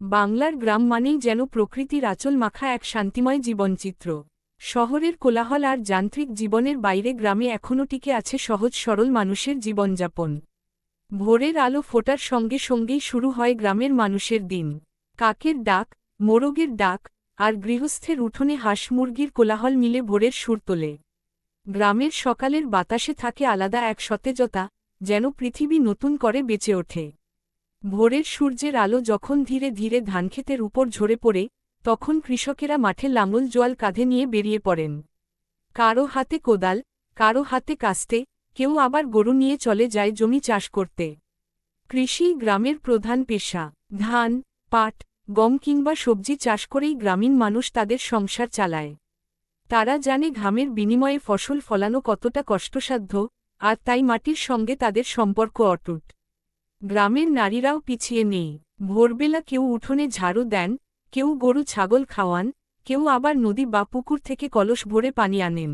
বাংলার গ্রাম মানেই যেন প্রকৃতির আচল মাখা এক শান্তিময় জীবনচিত্র। শহরের কোলাহল আর যান্ত্রিক জীবনের বাইরে গ্রামে এখনও টিকে আছে সহজ সরল মানুষের জীবনযাপন। ভোরের আলো ফোটার সঙ্গে সঙ্গেই শুরু হয় গ্রামের মানুষের দিন। কাকের ডাক, মোরগের ডাক, আর গৃহস্থের উঠোনে হাঁস মুরগির কোলাহল মিলে ভোরের সুর তোলে। গ্রামের সকালের বাতাসে থাকে আলাদা এক সতেজতা, যেন পৃথিবী নতুন করে বেঁচে ওঠে। ভোরের সূর্যের আলো যখন ধীরে ধীরে ধানক্ষেতের উপর ঝরে পড়ে, তখন কৃষকেরা মাঠে লাঙল জোয়াল কাঁধে নিয়ে বেরিয়ে পড়েন। কারও হাতে কোদাল, কারও হাতে কাস্তে, কেউ আবার গরু নিয়ে চলে যায় জমি চাষ করতে। কৃষি গ্রামের প্রধান পেশা, ধান, পাট, গম কিংবা সবজি চাষ করেই গ্রামীণ মানুষ তাদের সংসার চালায়। তারা জানে ঘামের বিনিময়ে ফসল ফলানো কতটা কষ্টসাধ্য, আর তাই মাটির সঙ্গে তাদের সম্পর্ক অটুট। গ্রামের নারীরাও পিছিয়ে নেই। ভোরবেলা কেউ উঠোনে ঝাড়ু দেন, কেউ গরু ছাগল খাওয়ান, কেউ আবার নদী বা পুকুর থেকে কলস ভরে পানি আনেন।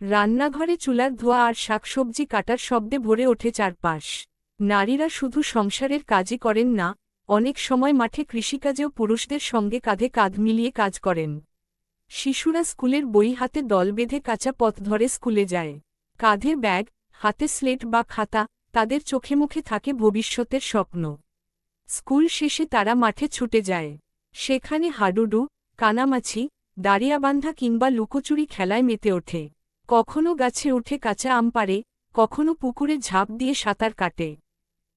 রান্নাঘরে চুলার ধোয়া আর শাকসবজি কাটার শব্দে ভরে ওঠে চারপাশ। নারীরা শুধু সংসারের কাজই করেন না, অনেক সময় মাঠে কৃষিকাজেও পুরুষদের সঙ্গে কাঁধে কাঁধ মিলিয়ে কাজ করেন। শিশুরা স্কুলের বই হাতে দল বেঁধে কাঁচা পথ ধরে স্কুলে যায়। কাঁধে ব্যাগ, হাতে স্লেট বা খাতা তাদের চোখে মুখে থাকে ভবিষ্যতের স্বপ্ন। স্কুল শেষে তারা মাঠে ছুটে যায়। সেখানে হাডুডু, কানামাছি, দাঁড়িয়াবান্ধা কিংবা লুকোচুরি খেলায় মেতে ওঠে। কখনো গাছে উঠে কাঁচা আম পারে কখনো পুকুরে ঝাঁপ দিয়ে সাঁতার কাটে।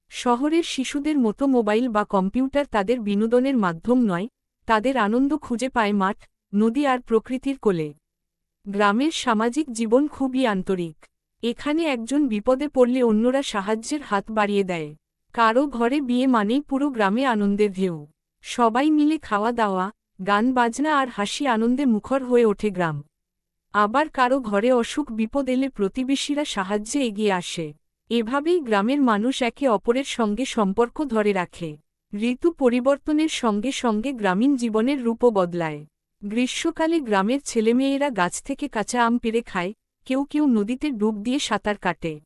শহরের শিশুদের মতো মোবাইল বা কম্পিউটার তাদের বিনোদনের মাধ্যম নয়, তাদের আনন্দ খুঁজে পায় মাঠ, নদী আর প্রকৃতির কোলে। গ্রামের সামাজিক জীবন খুবই আন্তরিক। এখানে একজন বিপদে পড়লে অন্যরা সাহায্যের হাত বাড়িয়ে দেয়। কারও ঘরে বিয়ে মানেই পুরো গ্রামে আনন্দের ঢেউ। সবাই মিলে খাওয়া দাওয়া, গান বাজনা আর হাসি আনন্দে মুখর হয়ে ওঠে গ্রাম। আবার কারও ঘরে অসুখ বিপদ এলে প্রতিবেশীরা সাহায্যে এগিয়ে আসে। এভাবেই গ্রামের মানুষ একে অপরের সঙ্গে সম্পর্ক ধরে রাখে। ঋতু পরিবর্তনের সঙ্গে সঙ্গে গ্রামীণ জীবনের রূপও বদলায়। গ্রীষ্মকালে গ্রামের ছেলেমেয়েরা গাছ থেকে কাঁচা আম পেরে খায় কেউ কেউ নদীতে ডুব দিয়ে সাঁতার কাটে।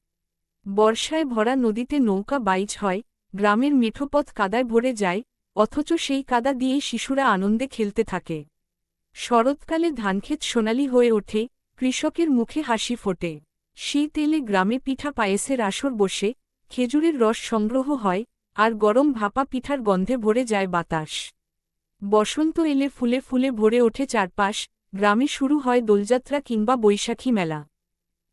বর্ষায় ভরা নদীতে নৌকা বাইচ হয়, গ্রামের মেঠোপথ কাদায় ভরে যায়, অথচ সেই কাদা দিয়েই শিশুরা আনন্দে খেলতে থাকে। শরৎকালে ধানক্ষেত সোনালি হয়ে ওঠে, কৃষকের মুখে হাসি ফোটে। শীত এলে গ্রামে পিঠা পায়েসের আসর বসে, খেজুরের রস সংগ্রহ হয়, আর গরম ভাপা পিঠার গন্ধে ভরে যায় বাতাস। বসন্ত এলে ফুলে ফুলে ভরে ওঠে চারপাশ গ্রামে শুরু হয় দোলযাত্রা কিংবা বৈশাখী মেলা।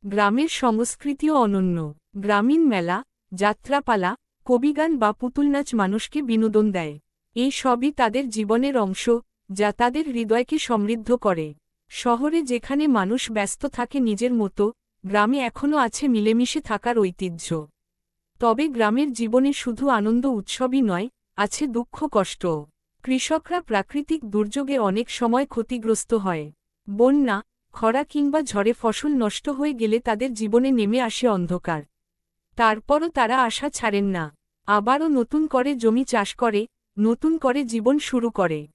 গ্রামের সংস্কৃতিও অনন্য। গ্রামীণ মেলা, যাত্রাপালা, কবিগান বা পুতুল নাচ মানুষকে বিনোদন দেয়। এই সবই তাদের জীবনের অংশ, যা তাদের হৃদয়কে সমৃদ্ধ করে। শহরে যেখানে মানুষ ব্যস্ত থাকে নিজের মতো, গ্রামে এখনও আছে মিলেমিশে থাকার ঐতিহ্য। তবে গ্রামের জীবনে শুধু আনন্দ উৎসবই নয়, আছে দুঃখ কষ্টও কৃষকরা প্রাকৃতিক দুর্যোগে অনেক সময় ক্ষতিগ্রস্ত হয়। বন্যা, খরা কিংবা ঝড়ে ফসল নষ্ট হয়ে গেলে তাদের জীবনে নেমে আসে অন্ধকার। তারপরও তারা আশা ছাড়েন না। আবারও নতুন করে জমি চাষ করে, নতুন করে জীবন শুরু করে।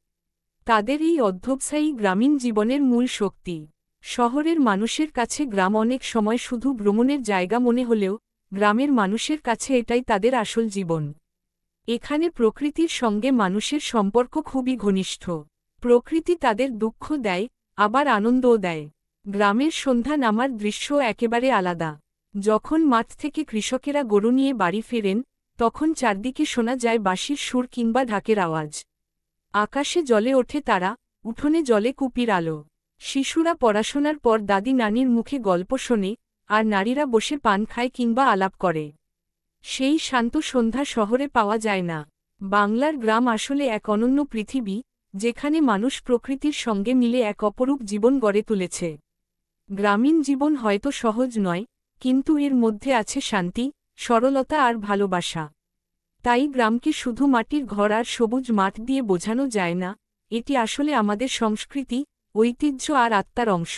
তাদের এই অধ্যবসায়ী গ্রামীণ জীবনের মূল শক্তি। শহরের মানুষের কাছে গ্রাম অনেক সময় শুধু ভ্রমণের জায়গা মনে হলেও, গ্রামের মানুষের কাছে এটাই তাদের আসল জীবন। এখানে প্রকৃতির সঙ্গে মানুষের সম্পর্ক খুবই ঘনিষ্ঠ। প্রকৃতি তাদের দুঃখ দেয়, আবার আনন্দও দেয়। গ্রামের সন্ধ্যা নামার দৃশ্য একেবারে আলাদা। যখন মাঠ থেকে কৃষকেরা গরু নিয়ে বাড়ি ফেরেন, তখন চারদিকে শোনা যায় বাঁশির সুর কিংবা ঢাকের আওয়াজ। আকাশে জলে ওঠে তারা, উঠোনে জলে কুপির আলো। শিশুরা পড়াশোনার পর দাদি নানির মুখে গল্প শোনে, আর নারীরা বসে পান খায় কিংবা আলাপ করে। সেই শান্ত সন্ধ্যা শহরে পাওয়া যায় না। বাংলার গ্রাম আসলে এক অনন্য পৃথিবী, যেখানে মানুষ প্রকৃতির সঙ্গে মিলে এক অপরূপ জীবন গড়ে তুলেছে। গ্রামীণ জীবন হয়তো সহজ নয়, কিন্তু এর মধ্যে আছে শান্তি, সরলতা আর ভালোবাসা। তাই গ্রামকে শুধু মাটির ঘর আর সবুজ মাঠ দিয়ে বোঝানো যায় না, এটি আসলে আমাদের সংস্কৃতি, ঐতিহ্য আর আত্মার অংশ।